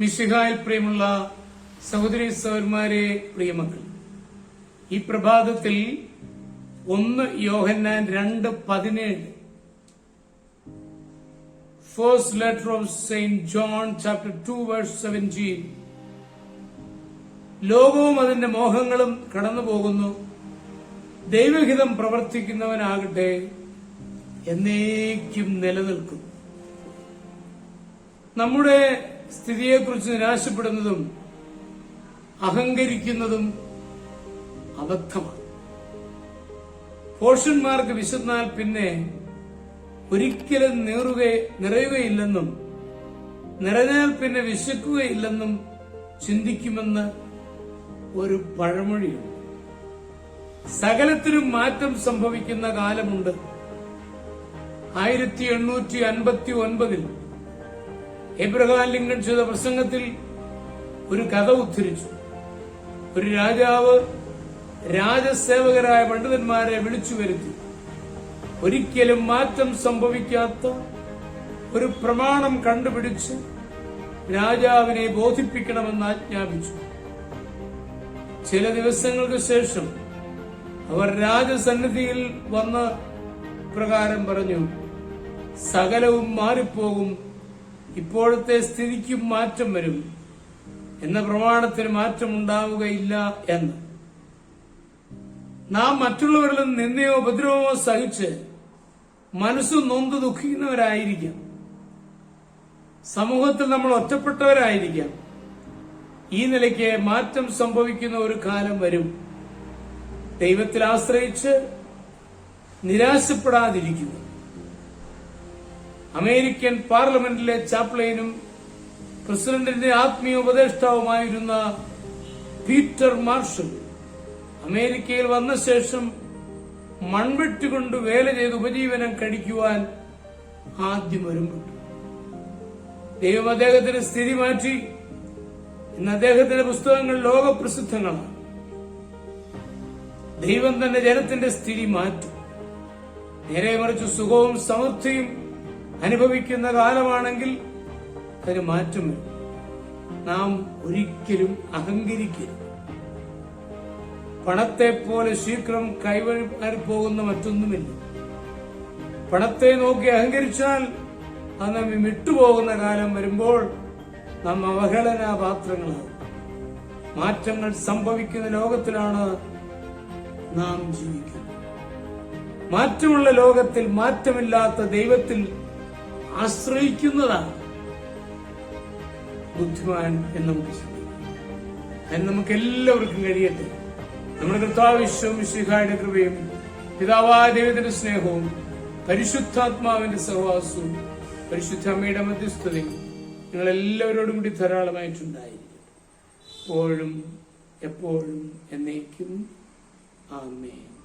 മിശിഹായിൽ പ്രിയമുള്ള സഹോദരി സഹോദരന്മാരെ പ്രിയമക്കൾ ഈ പ്രഭാതത്തിൽ ഒന്ന് യോഹന്നാൻ രണ്ട് പതിനേഴ്. First letter of saint John chapter two verse seventeen ലോകവും അതിന്റെ മോഹങ്ങളും കടന്നു പോകുന്നു. ദൈവഹിതം പ്രവർത്തിക്കുന്നവനാകട്ടെ എന്നേക്കും നിലനിൽക്കും. നമ്മുടെ സ്ഥിതിയെക്കുറിച്ച് നിരാശപ്പെടുന്നതും അഹങ്കരിക്കുന്നതും അബദ്ധമാണ്. പോഷന്മാർക്ക് വിശന്നാൽ പിന്നെ ഒരിക്കലും നീറുക നിറയുകയില്ലെന്നും നിറഞ്ഞാൽ പിന്നെ വിശക്കുകയില്ലെന്നും ചിന്തിക്കുമെന്ന് ഒരു പഴമൊഴിയുണ്ട്. സകലത്തിനും മാറ്റം സംഭവിക്കുന്ന കാലമുണ്ട്. ആയിരത്തി എണ്ണൂറ്റി അൻപത്തി ഒൻപതിൽ എബ്രഹാം ലിങ്കൺ ചെയ്ത പ്രസംഗത്തിൽ ഒരു കഥ ഉദ്ധരിച്ചു. ഒരു രാജാവ് രാജസേവകരായ പണ്ഡിതന്മാരെ വിളിച്ചു വരുത്തി. ഒരിക്കലും മാറ്റം സംഭവിക്കാത്ത ഒരു പ്രമാണം കണ്ടുപിടിച്ച് രാജാവിനെ ബോധിപ്പിക്കണമെന്ന് ആജ്ഞാപിച്ചു. ചില ദിവസങ്ങൾക്ക് ശേഷം അവർ രാജസന്നിധിയിൽ വന്ന പ്രകാരം പറഞ്ഞു സകലവും മാറിപ്പോകും ഇപ്പോഴത്തെ സ്ഥിതിക്കും മാറ്റം വരും. എന്ന പ്രമാണത്തിന് മാറ്റമുണ്ടാവുകയില്ല എന്ന്. നാം മറ്റുള്ളവരിൽ നിന്ന് നിന്നയോ ഉപദ്രവമോ സഹിച്ച് മനസ്സ് നൊന്ത് ദുഃഖിക്കുന്നവരായിരിക്കാം. സമൂഹത്തിൽ നമ്മൾ ഒറ്റപ്പെട്ടവരായിരിക്കാം. ഈ നിലയ്ക്ക് മാറ്റം സംഭവിക്കുന്ന ഒരു കാലം വരും. ദൈവത്തിൽ ആശ്രയിച്ച് നിരാശപ്പെടാതിരിക്കുക. അമേരിക്കൻ പാർലമെന്റിലെ ചാപ്ലൈനും പ്രസിഡന്റിന്റെ ആത്മീയ ഉപദേഷ്ടാവുമായിരുന്ന പീറ്റർ മാർഷൽ അമേരിക്കയിൽ വന്ന ശേഷം മൺവെട്ടുകൊണ്ട് വേല ചെയ്ത് ഉപജീവനം കഴിക്കുവാൻ ആദ്യം ഒരുമ്പെട്ടു ദൈവം അദ്ദേഹത്തിന്റെ സ്ഥിതി മാറ്റി. ഇന്ന് അദ്ദേഹത്തിന്റെ പുസ്തകങ്ങൾ ലോകപ്രസിദ്ധങ്ങളാണ്. ദൈവം തന്നെ ജനത്തിന്റെ സ്ഥിതി മാറ്റും. നേരെ മറിച്ച് സുഖവും സമൃദ്ധിയും അനുഭവിക്കുന്ന കാലമാണെങ്കിൽ അതിന് മാറ്റം നാം ഒരിക്കലും അഹങ്കരിക്കരുത് പണത്തെ പോലെ ശീഘ്രം കൈവഴി പോകുന്ന മറ്റൊന്നുമില്ല. പണത്തെ നോക്കി അഹങ്കരിച്ചാൽ അത് നമ്മെ വിട്ടുപോകുന്ന കാലം വരുമ്പോൾ നാം അവഹേളനാ പാത്രങ്ങളാകും മാറ്റങ്ങൾ സംഭവിക്കുന്ന ലോകത്തിലാണ് നാം ജീവിക്കുന്നത്. മാറ്റമുള്ള ലോകത്തിൽ മാറ്റമില്ലാത്ത ദൈവത്തിൽ ആശ്രയിക്കുന്നതാണ്. ബുദ്ധിമാൻ എന്ന് നമുക്ക് അതിന് നമുക്ക് എല്ലാവർക്കും കഴിയട്ടെ. നമ്മുടെ കർത്താവിശ്വം വിശ്വഹായുടെ കൃപയും പിതാവായ ദൈവത്തിന്റെ സ്നേഹവും പരിശുദ്ധാത്മാവിന്റെ സഹവാസവും പരിശുദ്ധ അമ്മയുടെ മധ്യസ്ഥതയും നിങ്ങൾ എല്ലാവരോടും കൂടി ധാരാളമായിട്ടുണ്ടായിരിക്കും എപ്പോഴും എപ്പോഴും എന്നേക്കും. ആമേൻ.